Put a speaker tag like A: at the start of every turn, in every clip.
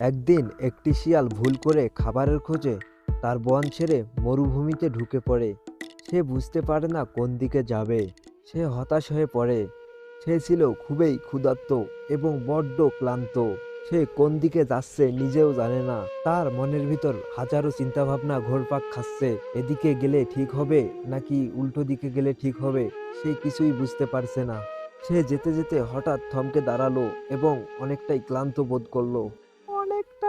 A: একদিন একটি শিয়াল ভুল করে খাবারের খোঁজে তার বন ছেড়ে মরুভূমিতে ঢুকে পড়ে। সে বুঝতে পারে না কোন দিকে যাবে। সে হতাশ হয়ে পড়ে। সে ছিল খুবই ক্ষুধার্ত এবং বড্ড ক্লান্ত। সে কোন দিকে যাচ্ছে নিজেও জানে না। তার মনের ভিতর হাজারো চিন্তাভাবনা ঘোরপাক খাচ্ছে। এদিকে গেলে ঠিক হবে নাকি উল্টো দিকে গেলে ঠিক হবে সে কিছুই বুঝতে পারছে না। সে যেতে যেতে হঠাৎ থমকে দাঁড়াল এবং অনেকটাই ক্লান্ত বোধ করল।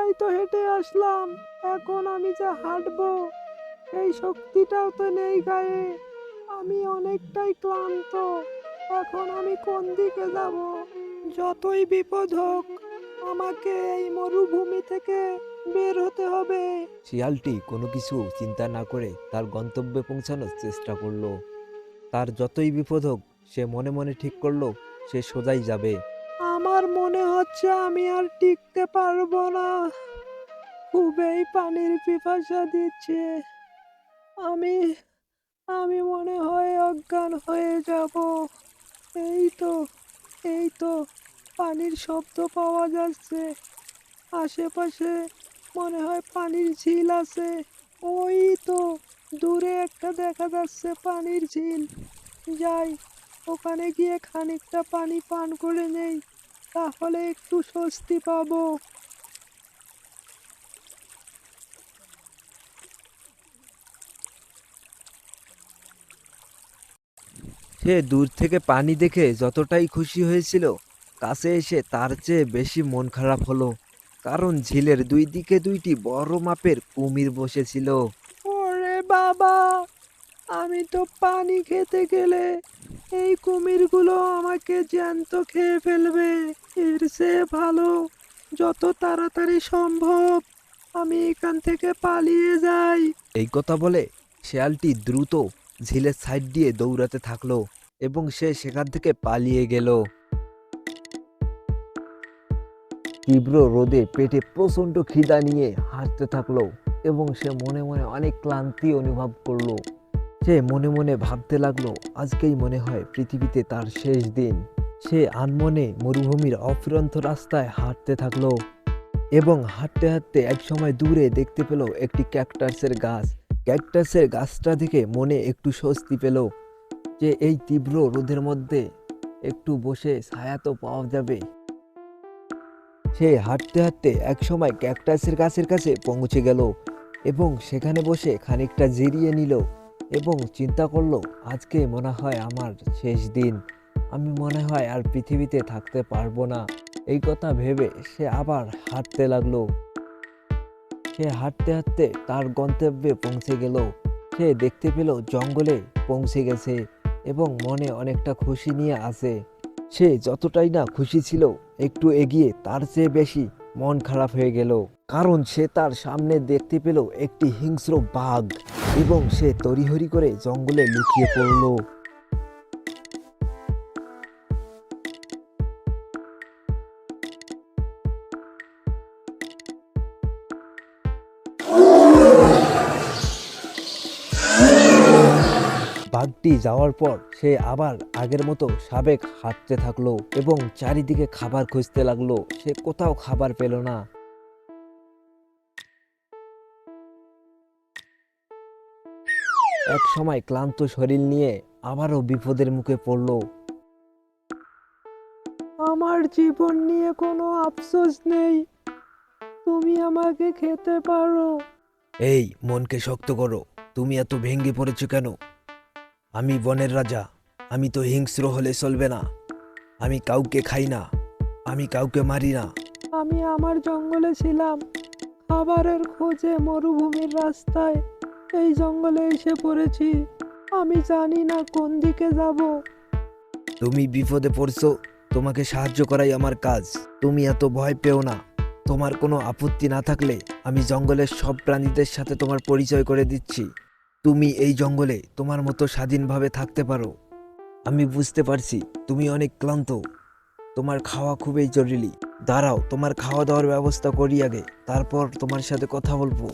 A: অনেকটাই তো হেঁটে আসলাম। এখন আমি যা হাঁটবো, এই শক্তিটাও তো নেই গায়ে। আমি অনেকটাই ক্লান্ত। এখন আমি কোন দিকে যাব? যতই বিপদ হোক, আমাকে এই মরুভূমি থেকে বের হতে হবে। শিয়ালটি কোনো কিছু চিন্তা না করে তার গন্তব্যে পৌঁছানোর চেষ্টা করল। তার যতই বিপদ হোক, সে মনে মনে ঠিক করল, সে সোজাই যাবে। আমার মনে হচ্ছে আমি আর টিকতে পারব না। খুবই পানির পিপাসা দিচ্ছে। আমি আমি মনে হয় অজ্ঞান হয়ে যাব। এই তো এই তো পানির শব্দ পাওয়া যাচ্ছে। আশেপাশে মনে হয় পানির ঝিল আছে। ওই তো, দূরে একটা দেখা যাচ্ছে পানির ঝিল। যাই, ওখানে গিয়ে খানিকটা পানি পান করে নেই। তাহলে একটু স্বস্তি পাবো। সে দূর থেকে পানি দেখে যতটাই খুশি হয়েছিল কাছে এসে তার চেয়ে বেশি মন খারাপ হলো কারণ ঝিলের দুই দিকে দুইটি বড় মাপের কুমির বসেছিল। ওরে বাবা! আমি তো পানি খেতে গেলে এই কুমিরগুলো আমাকে জ্যান্ত খেয়ে ফেলবে। এর চেয়ে ভালো, যত তাড়াতাড়ি সম্ভব আমি এখান থেকে পালিয়ে যাই। এই কথা বলে শেয়ালটি দ্রুত ঝিলের সাইড দিয়ে দৌড়াতে থাকল এবং সে সেখান থেকে পালিয়ে গেল। তীব্র রোদে পেটে প্রচণ্ড খিদা নিয়ে হাঁটতে থাকল এবং সে মনে মনে অনেক ক্লান্তি অনুভব করল। সে মনে মনে ভাবতে লাগল, আজকেই মনে হয় পৃথিবীতে তার শেষ দিন। সে আনমনে মরুভূমির অফুরন্ত রাস্তায় হাঁটতে থাকল এবং হাঁটতে হাঁটতে একসময় দূরে দেখতে পেল একটি ক্যাকটাসের গাছ। ক্যাকটাসের গাছটা দেখে মনে একটু স্বস্তি পেল যে এই তীব্র রোদের মধ্যে একটু বসে ছায়া তো পাওয়া যাবে। সে হাঁটতে হাঁটতে একসময় ক্যাকটাসের গাছের কাছে পৌঁছে গেল এবং সেখানে বসে খানিকটা জিরিয়ে নিল। এবং চিন্তা করল, আজকে মনে হয় আমার শেষ দিন। আমি মনে হয় আর পৃথিবীতে থাকতে পারব না। এই কথা ভেবে সে আবার হাঁটতে লাগল। সে হাঁটতে হাঁটতে তার গন্তব্যে পৌঁছে গেল। সে দেখতে পেল জঙ্গলে পৌঁছে গেছে এবং মনে অনেকটা খুশি নিয়ে আসে সে যতটাই না খুশি ছিল, একটু এগিয়ে তার চেয়ে বেশি মন খারাপ হয়ে গেল। কারণ সে তার সামনে দেখতে পেল একটি হিংস্র বাঘ। এবং সে তড়িহড়ি করে জঙ্গলে লুকিয়ে পড়ল। বাঘটি যাওয়ার পর সে আবার আগের মতো সাবেক হাঁটতে থাকল এবং চারিদিকে খাবার খুঁজতে লাগল। সে কোথাও খাবার পেল না। এক সময় ক্লান্ত শরীর নিয়ে আবারও বিপদের মুখে পড়ল। আমার জীবন নিয়ে কোনো আফসোস নেই। তুমি আমাকে খেতে পারো। এই, মনকে শক্ত করো। তুমি এত ভেঙে পড়েছো কেন? আমি বনের রাজা। আমি তো হিংস্র হলে চলবে না। আমি কাউকে খাই না। আমি কাউকে মারি না। আমি আমার জঙ্গলে ছিলাম। খাবারের খোঁজে মরুভূমির রাস্তায় এই জঙ্গলে এসে পড়েছি। আমি জানি না কোন দিকে যাব। তুমি বিপদে পড়ছো, তোমাকে সাহায্য করাই আমার কাজ। তুমি এত ভয় পেও না। তোমার কোনো আপত্তি না থাকলে আমি জঙ্গলের সব প্রাণীদের সাথে তোমার পরিচয় করে দিচ্ছি। তুমি এই জঙ্গলে তোমার মতো স্বাধীনভাবে থাকতে পারো। আমি বুঝতে পারছি, তুমি অনেক ক্লান্ত। তোমার খাওয়া খুবই জরুরি। দাঁড়াও, তোমার খাওয়া দাওয়ার ব্যবস্থা করি আগে। তারপর তোমার সাথে কথা বলব।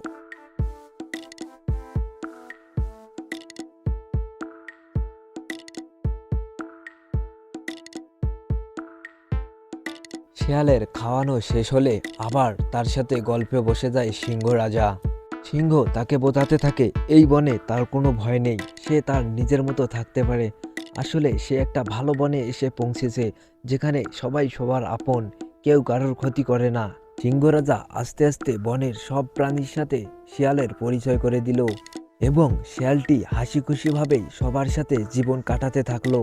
A: শিয়ালের খাওয়ানো শেষ হলে আবার তার সাথে গল্পে বসে যায় সিংহ রাজা। সিংহ তাকে বোঝাতে থাকে, এই বনে তার কোনো ভয় নেই, সে তার নিজের মতো থাকতে পারে। আসলে সে একটা ভালো বনে এসে পৌঁছেছে, যেখানে সবাই সবার আপন, কেউ কারোর ক্ষতি করে না। সিংহ রাজা আস্তে আস্তে বনের সব প্রাণীর সাথে শিয়ালের পরিচয় করে দিল এবং শিয়ালটি হাসি খুশিভাবেই সবার সাথে জীবন কাটাতে থাকল।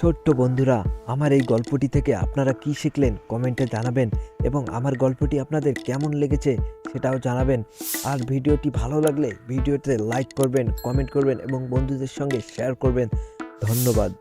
A: ছোট্ট বন্ধুরা, আমার এই গল্পটি থেকে আপনারা কি শিখলেন কমেন্টে জানাবেন এবং আমার গল্পটি আপনাদের কেমন লেগেছে সেটাও জানাবেন। আর ভিডিওটি ভালো লাগলে ভিডিওতে লাইক করবেন, কমেন্ট করবেন এবং বন্ধুদের সঙ্গে শেয়ার করবেন। ধন্যবাদ।